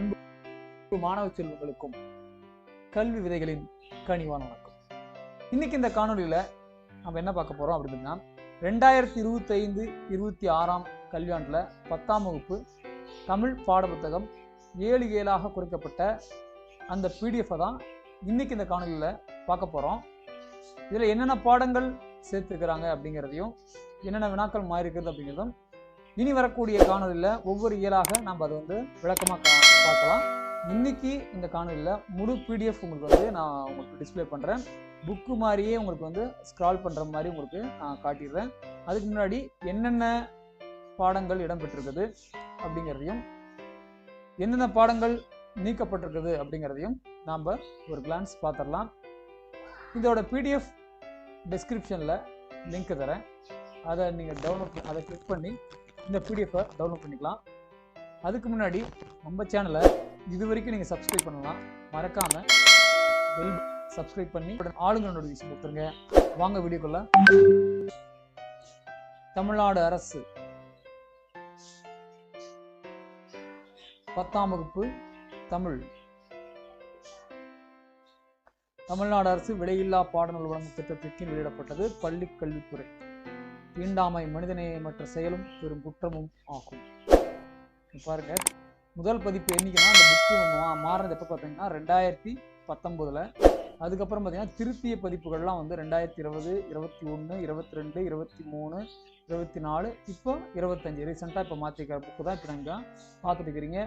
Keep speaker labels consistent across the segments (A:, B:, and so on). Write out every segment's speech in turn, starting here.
A: அன்பு மாணவ செல்வங்களுக்கும் கல்வி விதைகளின் கனிவான வணக்கம். இன்னைக்கு இந்த காணொளியில நம்ம என்ன பார்க்க போறோம் அப்படின்னா ரெண்டாயிரத்தி இருபத்தி ஐந்து இருபத்தி ஆறாம் கல்வியாண்டில் பத்தாம் வகுப்பு தமிழ் பாடப்புத்தகம் ஏழு ஏழாக குறைக்கப்பட்ட அந்த பிடிஎஃப் தான் இன்னைக்கு இந்த காணொளியில பார்க்க போறோம். இதுல என்னென்ன பாடங்கள் சேர்த்துருக்கிறாங்க அப்படிங்கிறதையும் என்னென்ன வினாக்கள் மாறி இருக்கிறது அப்படிங்கிறதும் இனி வரக்கூடிய காணொலியில் ஒவ்வொரு இயலாக நம்ம அதை வந்து விளக்கமாக கா பார்க்கலாம். இன்னைக்கு இந்த காணொலியில் முழு பிடிஎஃப் உங்களுக்கு வந்து நான் உங்களுக்கு டிஸ்ப்ளே பண்ணுறேன் புக்கு மாதிரியே உங்களுக்கு வந்து ஸ்க்ரால் பண்ணுற மாதிரி உங்களுக்கு நான் காட்டிடுறேன். அதுக்கு முன்னாடி என்னென்ன பாடங்கள் இடம்பெற்றிருக்குது அப்படிங்கிறதையும் என்னென்ன பாடங்கள் நீக்கப்பட்டிருக்குது அப்படிங்கிறதையும் நாம் ஒரு கிளான்ஸ் பார்த்துடலாம். இதோட பிடிஎஃப் டிஸ்கிரிப்ஷனில் லிங்க் தரேன். அதை நீங்கள் டவுன்லோட் அதை கிளிக் பண்ணி இந்த பிடிஎஃபை டவுன்லோட் பண்ணிக்கலாம். அதுக்கு முன்னாடி நம்ம சேனலை இது வரைக்கும் நீங்கள் சப்ஸ்கிரைப் பண்ணலாம். மறக்காமல் பெல் சப்ஸ்கிரைப் பண்ணி ஆளுங்க நோட்டிஃபிகேஷன் கொடுத்துருங்க. வாங்க வீடியோக்குள்ள. தமிழ்நாடு அரசு பத்தாம் வகுப்பு தமிழ். தமிழ்நாடு அரசு விலையில்லா பாடநூல் வழங்கும் திட்டத்திற்கு வெளியிடப்பட்டது பள்ளி கல்வித்துறை. தீண்டாமை மனிதநேயமற்ற செயலும் பெரும் குற்றமும் ஆகும். பாருங்க. முதல் பதிப்பு என்னைக்குன்னா அந்த புக்கு மாறினது எப்போ பார்த்தீங்கன்னா ரெண்டாயிரத்தி பத்தொம்போதில் அதுக்கப்புறம் பார்த்தீங்கன்னா திருத்திய பதிப்புகள்லாம் வந்து ரெண்டாயிரத்தி இருபது இருபத்தி ஒன்று இருபத்தி ரெண்டு இருபத்தி மூணு இருபத்தி நாலு இப்போ இருபத்தஞ்சு. ரீசெண்டாக இப்போ மாற்றிக்கிற புக்கு தான் இப்போ நீங்கள் பார்த்துட்டு இருக்கிறீங்க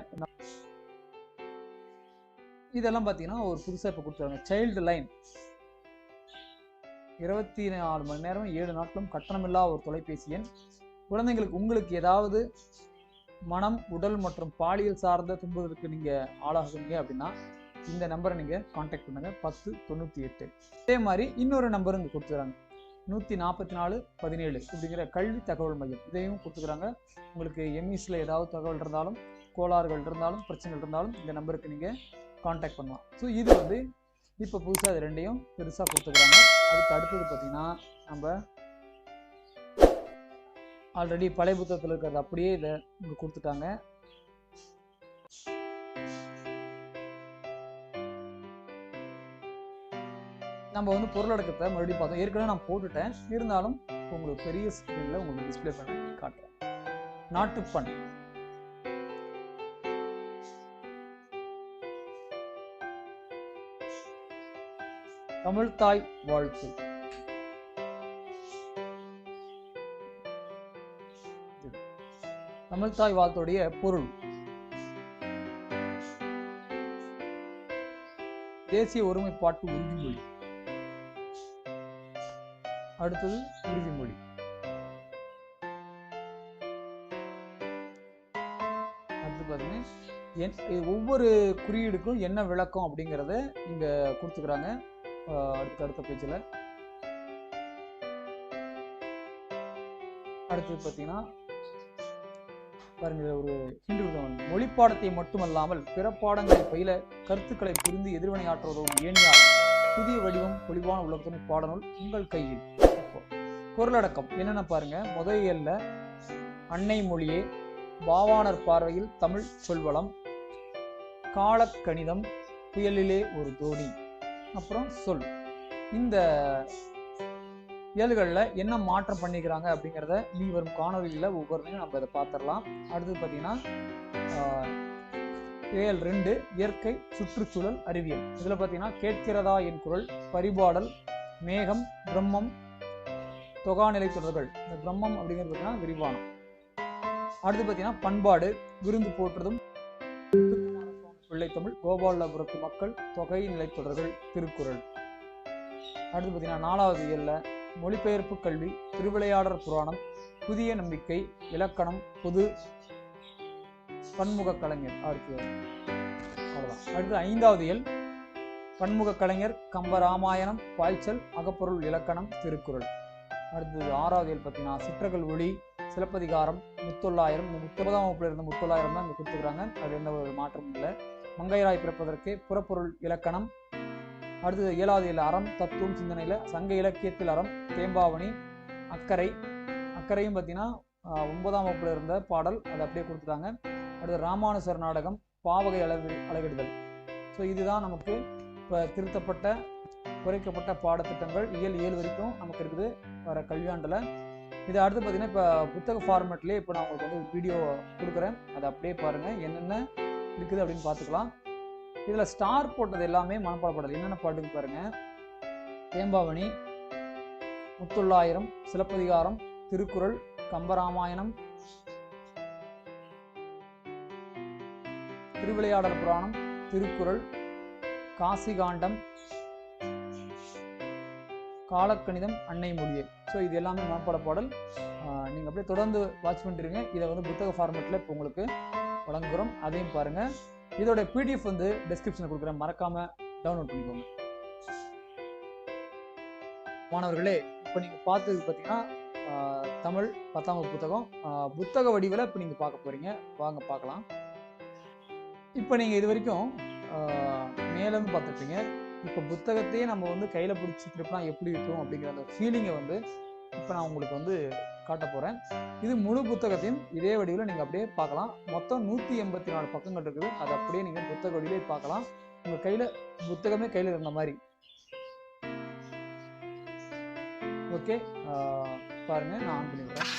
A: இதெல்லாம் பார்த்தீங்கன்னா ஒரு புதுசாக இப்போ கொடுத்துருவாங்க சைல்டு லைன் இருபத்தி நாலு மணி நேரம் ஏழு நாட்களும் கட்டணமில்லா ஒரு தொலைபேசி எண். குழந்தைங்களுக்கு உங்களுக்கு ஏதாவது மனம் உடல் மற்றும் பாலியல் சார்ந்த துன்பத்திற்கு நீங்கள் ஆளாகுங்க அப்படின்னா இந்த நம்பரை நீங்கள் காண்டாக்ட் பண்ணுங்க. பத்து தொண்ணூற்றி எட்டு. அதே மாதிரி இன்னொரு நம்பரும் இங்கே கொடுத்துக்கிறாங்க நூற்றி நாற்பத்தி நாலு பதினேழு அப்படிங்கிற கல்வி தகவல் மையம். இதையும் கொடுத்துக்கிறாங்க உங்களுக்கு எம்இஸில் ஏதாவது தகவல் இருந்தாலும் கோளாறுகள் இருந்தாலும் பிரச்சனைகள் இருந்தாலும் இந்த நம்பருக்கு நீங்கள் காண்டாக்ட் பண்ணலாம். ஸோ இது வந்து இப்போ புதுசாக இது ரெண்டையும் பெருசாக கொடுத்துக்கிறாங்க அதுக்கு அடுத்தது பார்த்திங்கன்னா நம்ம ஆல்ரெடி பழைய புத்தகத்தில் இருக்கிறது அப்படியே இதை இங்கே கொடுத்துட்டாங்க. நம்ம வந்து பொருளடக்கத்தை மறுபடியும் பார்த்தோம். ஏற்கனவே நான் போட்டுட்டேன். இருந்தாலும் உங்களுக்கு பெரிய ஸ்க்ரீனில் உங்களுக்கு டிஸ்பிளே பண்ணி காட்டுறேன். நாட்டுப்பண். தமிழ்தாய் வாழ்த்து. தமிழ்தாய் வாழ்த்துடைய பொருள். தேசிய ஒருமைப்பாட்டு உறுதிமொழி. அடுத்தது உறுதிமொழி. அடுத்து பாத்தீங்கன்னா என் ஒவ்வொரு குறியீடுக்கும் என்ன விளக்கம் அப்படிங்கிறத இங்க கொடுத்துக்கிறாங்க. அடுத்த அடுத்த பேஜில். அடுத்தது பார்த்தீங்கன்னா பாருங்க ஒரு ஹிண்டு மொழி பாடத்தை மட்டுமல்லாமல் பிற பாடங்களை பயில கருத்துக்களை புரிந்து எதிர்வினையாற்ற உதவும் ஏனியால் புதிய வடிவம் பொலிவான உலகத்தின் பாடநூல் உங்கள் கையில். குரலடக்கம். என்னென்ன பாருங்க? முதலியல்ல அன்னை மொழியே பாவாணர் பார்வையில் தமிழ் சொல்வளம் காலக்கணிதம் புயலிலே ஒரு தோணி. அப்புறம் சொல். இந்த இயல்களில் என்ன மாற்றம் பண்ணிக்கிறாங்க அப்படிங்கிறத இனி வரும் காணொலியில் ஒவ்வொருத்தையும் நம்ம இதை பார்த்துடலாம். அடுத்தது பார்த்தீங்கன்னா ஆஹ், ரெண்டு இயற்கை சுற்றுச்சூழல் அறிவியல். இதில் பார்த்தீங்கன்னா கேட்கிறதா என் குரல் பரிபாடல் மேகம் பிரம்மம் தொகாநிலை தொடர்கள். இந்த பிரம்மம் அப்படிங்கிறது பார்த்தீங்கன்னா விரிவானம். அடுத்து பார்த்தீங்கன்னா பண்பாடு விருந்து போற்றுதும் பிள்ளைத்தமிழ் கோபாலபுரத்து மக்கள் தொகை நிலைத்தொடர்கள் திருக்குறள். அடுத்து பார்த்தீங்கன்னா நாலாவது இயல்ல மொழிபெயர்ப்பு கல்வி திருவிளையாடற் புராணம் புதிய நம்பிக்கை இலக்கணம் பொது பன்முக கலைஞர் அடுத்து அவ்வளோதான் அடுத்து ஐந்தாவது இயல் பன்முக கலைஞர் கம்பராமாயணம் பாய்ச்சல் அகப்பொருள் இலக்கணம் திருக்குறள். அடுத்தது ஆறாவது இயல் பார்த்தீங்கன்னா சிற்றகல் ஒளி சிலப்பதிகாரம் முத்தொள்ளாயிரம். இந்த முப்பதாம் வகுப்புல இருந்த முத்தொள்ளாயிரம் தான் இங்கே கொடுத்துக்கிறாங்க அது எந்த ஒரு மாற்றமும் இல்லை. மங்கையராய் பிறப்பதற்கு புறப்பொருள் இலக்கணம் அடுத்தது ஏழாவது இல்லை அறம் தத்துவம் சிந்தனையில் சங்க இலக்கியத்தில் அறம் தேம்பாவணி அக்கறை. அக்கறையும் பார்த்தீங்கன்னா ஒன்பதாம் வகுப்புல இருந்த பாடல் அதை அப்படியே கொடுத்துட்டாங்க. அடுத்து ராமானுசர் நாடகம் பாவகை அளவு அளவிடுதல் ஸோ இதுதான் நமக்கு இப்போ திருத்தப்பட்ட குறைக்கப்பட்ட பாடத்திட்டங்கள். இயல் ஏழு வரைக்கும் நமக்கு இருக்குது வர கல்வியாண்டில். இது அடுத்து பார்த்தீங்கன்னா இப்போ புத்தக ஃபார்மேட்லேயே இப்போ நான் உங்களுக்கு வந்து வீடியோ கொடுக்குறேன். அதை அப்படியே பாருங்கள் என்னென்ன இருக்குது அப்படின்னு பார்த்துக்கலாம். இதில் ஸ்டார் போட்டது எல்லாமே மனப்பாடப்படல் என்னென்ன பாட்டுக்கு பாருங்கள் ஏம்பாவணி முத்துள்ளாயிரம் சிலப்பதிகாரம் திருக்குறள் கம்பராமாயணம் திருவிளையாடல் புராணம் திருக்குறள் காசிகாண்டம் காலக்கணிதம் அன்னை மொழியை ஸோ இது எல்லாமே மனப்பாட பாடல். நீங்கள் அப்படியே தொடர்ந்து வாட்ச் பண்ணிருங்க இதை வந்து புத்தக ஃபார்மேட்டில் இப்போ உங்களுக்கு வழங்குகிறோம் அதையும் பாருங்கள் இதோட பிடிஎஃப் வந்து டெஸ்கிரிப்ஷனில் கொடுக்குறேன். மறக்காமல் டவுன்லோட் பண்ணிக்கோங்க. மாணவர்களே இப்போ நீங்கள் பார்த்தது பார்த்தீங்கன்னா தமிழ் பத்தாம் வகுப்பு புத்தகம். புத்தக வடிவில் இப்போ நீங்கள் பார்க்க போகிறீங்க வாங்க பார்க்கலாம். இப்போ நீங்கள் இது வரைக்கும் மேலேருந்து பார்த்துருப்பீங்க. இப்போ புத்தகத்தையே நம்ம வந்து கையில் பிடிச்சி திருப்பினா எப்படி இருக்கும் அப்படிங்கிற அந்த ஃபீலிங்கை வந்து இப்போ நான் உங்களுக்கு வந்து காட்ட போகிறேன் இது முழு புத்தகத்தையும் இதே வடிவில் நீங்கள் அப்படியே பார்க்கலாம். மொத்தம் நூற்றி எண்பத்தி நாலு பக்கங்கள் இருக்குது. அதை அப்படியே நீங்கள் புத்தக வடிவிலே பார்க்கலாம். உங்கள் கையில் புத்தகமே கையில் இருந்த மாதிரி. ஓகே பாருங்க நான் ஆன் பண்ணிடுறேன்.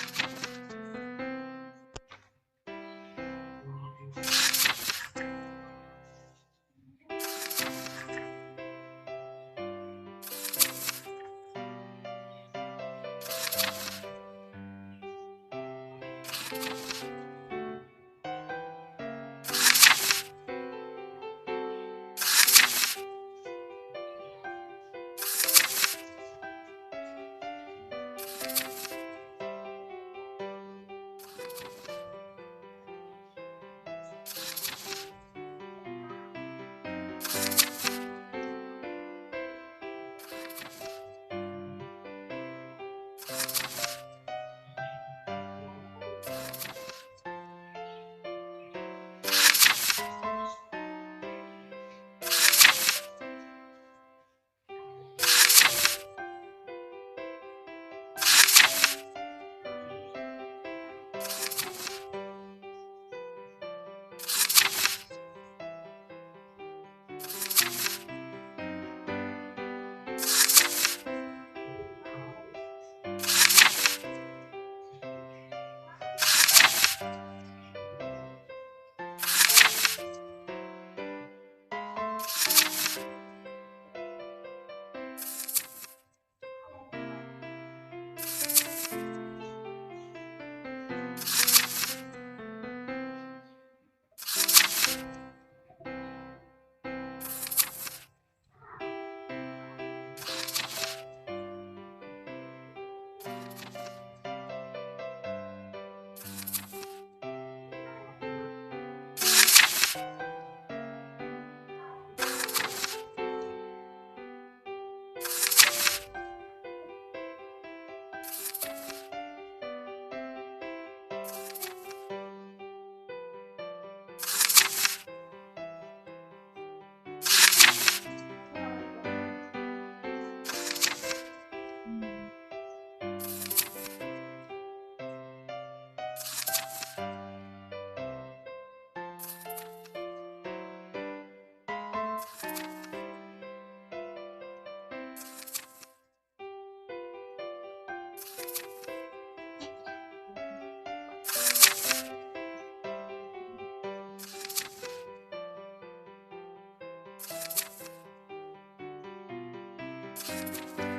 A: Thank you.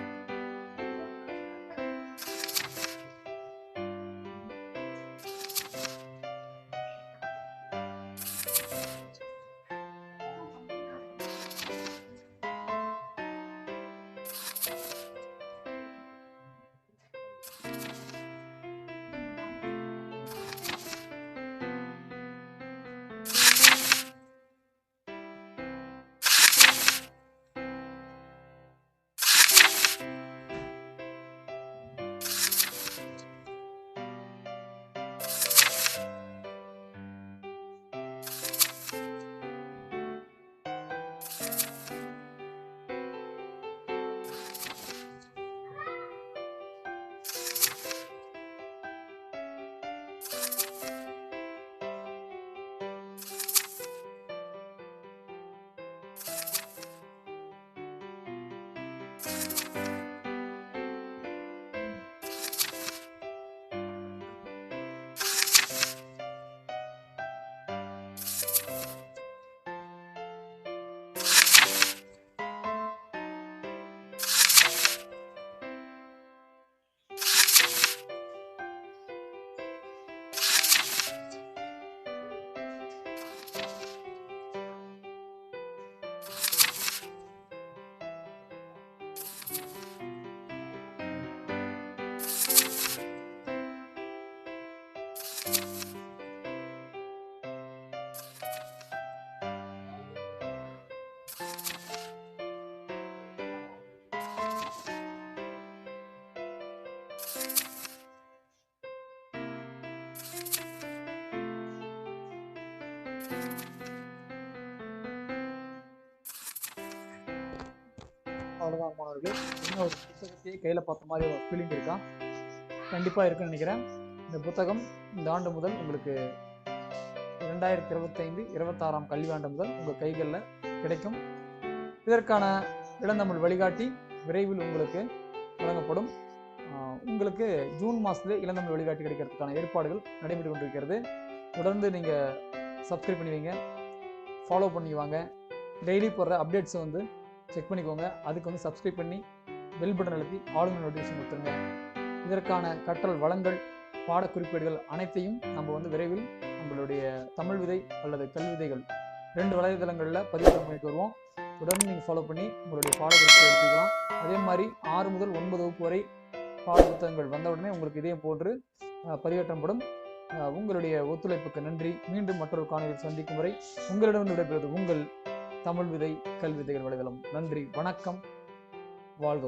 A: அவ்வளோதான் மாணவர்கள் இன்னும் ஒரு புத்தகத்தையே கையில் பார்த்த மாதிரி ஒரு ஃபீலிங் இருக்கா? கண்டிப்பாக இருக்குன்னு நினைக்கிறேன். இந்த புத்தகம் இந்த ஆண்டு முதல் உங்களுக்கு இரண்டாயிரத்தி இருபத்தைந்து இருபத்தாறாம் கல்வியாண்டு முதல் உங்கள் கைகளில் கிடைக்கும். இதற்கான இளந்தமிழ் வழிகாட்டி விரைவில் உங்களுக்கு வழங்கப்படும். உங்களுக்கு ஜூன் மாதத்தில் இளந்தமிழ் வழிகாட்டி கிடைக்கிறதுக்கான ஏற்பாடுகள் நடைபெற்று கொண்டிருக்கிறது. தொடர்ந்து நீங்கள் சப்ஸ்கிரைப் பண்ணி வைங்க ஃபாலோ பண்ணிக்குவாங்க டெய்லி போடுற அப்டேட்ஸை வந்து செக் பண்ணிக்கோங்க. அதுக்கு வந்து சப்ஸ்கிரைப் பண்ணி பெல் பட்டன் அழுத்தி ஆளுநர் நோட்டிஃபிகேஷன் கொடுத்துருங்க. இதற்கான கற்றல் வளங்கள் பாடக்குறிப்பேடுகள் அனைத்தையும் நம்ம வந்து விரைவில் நம்மளுடைய தமிழ் விதை அல்லது கல்விதைகள் ரெண்டு வலைதளங்களில் பதிவிறக்கம் பண்ணிட்டு வருவோம். தொடர்ந்து நீங்கள் ஃபாலோ பண்ணி உங்களுடைய பாடப்புத்தகத்தை எடுத்துக்கலாம். அதே மாதிரி ஆறு முதல் ஒன்பது வகுப்பு வரை பாட புத்தகங்கள் வந்தவுடனே உங்களுக்கு இதே போன்று பதிவேற்றப்படும் உங்களுடைய ஒத்துழைப்புக்கு நன்றி. மீண்டும் மற்றொரு காணொலியில் சந்திக்கும் வரை உங்களிடம் விடைபெறுவது உங்கள் தமிழ் விதை கல்விதைகள் வலைதளம். நன்றி வணக்கம் வாழ்க